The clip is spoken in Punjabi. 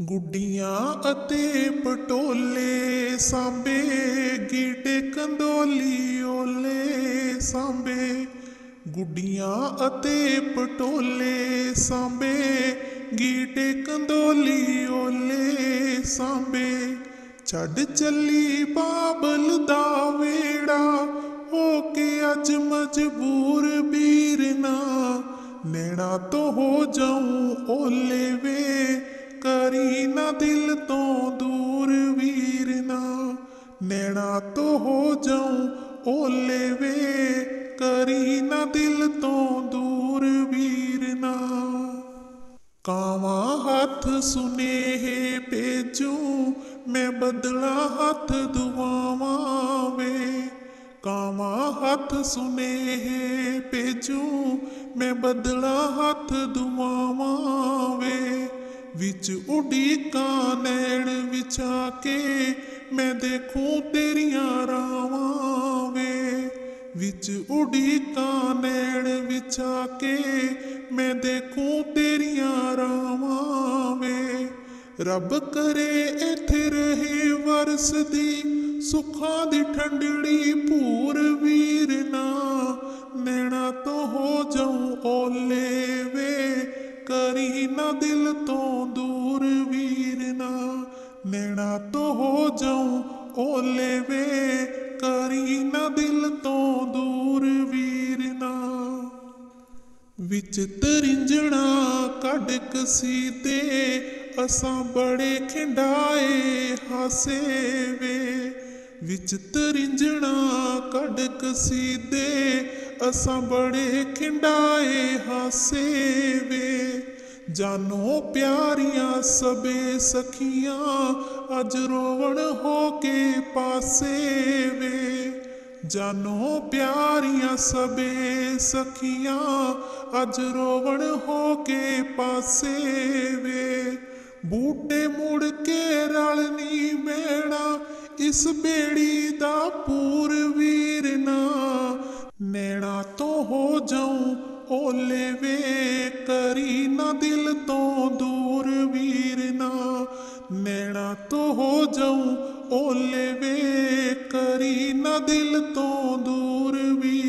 ਗੁੱਡੀਆਂ ਅਤੇ ਪਟੋਲੇ ਸਾਂਬੇ ਗੀਟੇ ਕੰਦੋਲੀ ਓਲੇ ਸਾਂਬੇ ਗੁੱਡੀਆਂ ਅਤੇ ਪਟੋਲੇ ਸਾਂਬੇ ਗੀਟੇ ਕੰਦੋਲੀ ਓਲੇ ਸਾਂਬੇ ਛੱਡ ਚੱਲੀ ਬਾਬਲ ਦਾ ਵੇੜਾ, ਹੋ ਕੇ ਅੱਜ ਮਜਬੂਰ ਵੀਰਨਾ। ਨੈਣਾ ਤੋਂ ਹੋ ਜਾਉਂ ਓਲੇ ਵੇ। ਕਰੀ ਦਿਲ ਤੋਂ ਦੂਰ ਵੀਰਨਾ ਨੈਣਾ ਤੋਂ ਹੋ ਜਾਉ ਓਲੇ ਵੇ, ਕਰੀ ਨਾ ਦਿਲ ਤੋਂ ਦੂਰ ਵੀਰਨਾ ਕਾਵਾਂ ਹੱਥ ਸੁਨੇਹੇ ਭੇਜੂ, ਮੈਂ ਬਦਲਾ ਹੱਥ ਦੁਆਵਾਂ ਵੇ। ਕਾਵਾਂ ਹੱਥ ਸੁਨੇਹੇ ਭੇਜੂ, ਮੈਂ ਬਦਲਾ ਹੱਥ ਦੁਆਵਾਂ ਵੇ। ਵਿੱਚ ਉਡੀਕਾਂ ਨੈਣ ਵਿਛਾ ਕੇ, ਮੈਂ ਦੇਖੂੰ ਤੇਰੀਆਂ ਰਾਵਾਂ ਵੇ। ਵਿੱਚ ਉਡੀਕਾਂ ਨੈਣ ਵਿਛਾ ਕੇ, ਮੈਂ ਦੇਖੂੰ ਤੇਰੀਆਂ ਰਾਵਾਂ ਵੇ। ਰੱਬ ਕਰੇ ਇੱਥੇ ਰਹੇ ਵਰਸਦੀ ਸੁੱਖਾਂ ਦੀ ਠੰਡੜੀ ਭੂਰ ਵੀਰਨਾ ਨੈਣਾ ਤੋਂ ਹੋ ਜਾਉ ਓਲੇ ਕਰੀ ਨਾ ਦਿਲ ਤੋਂ ਦੂਰ ਵੀਰਨਾ ਨੈਣਾ ਤੋਂ ਹੋ ਜਾਉਂ ਓਲੇ ਵੇ। ਕਰੀ ਨਾ ਦਿਲ ਤੋਂ ਦੂਰ ਵੀਰਨਾ ਵਿੱਚ ਤਰਿੰਜਣਾ ਕੱਢ ਕਸੀਦੇ ਅਸਾਂ ਬੜੇ ਖਿੰਡਾਏ ਹਾਸੇ ਵੇ। ਵਿੱਚ ਤਰਿੰਜਣਾ ਕੱਢ ਕਸੀਦੇ ਅਸਾਂ ਬੜੇ ਖਿੰਡਾਏ ਹਾਸੇ ਜਾਨੋ ਪਿਆਰੀਆਂ ਸਬੇ ਸਖੀਆਂ, ਅੱਜ ਰੋਵਣ ਹੋ ਕੇ ਪਾਸੇ ਵੇ। ਜਾਨੋ ਪਿਆਰੀਆਂ ਸਬੇ ਸਖੀਆਂ, ਅੱਜ ਰੋਵਣ ਹੋ ਕੇ ਪਾਸੇ ਵੇ। ਬੂਟੇ ਮੁੜ ਕੇ ਰਲਨੀ ਮੈਣਾ ਇਸ ਬੇੜੀ ਦਾ ਪੂਰ ਵੀਰਨਾ ਨੈਣਾ ਤੋਂ ਹੋ ਜਾਉ ਓਲੇ ਵੇ ਨਾ ਦਿਲ ਤੋਂ ਦੂਰ ਵੀਰ ਨਾ, ਨੈਣਾ ਤੋਂ ਹੋ ਜਾਉ ਓਲੇ ਵੇ ਕਰੀ ਨਾ ਦਿਲ ਤੋਂ ਦੂਰ ਵੀਰ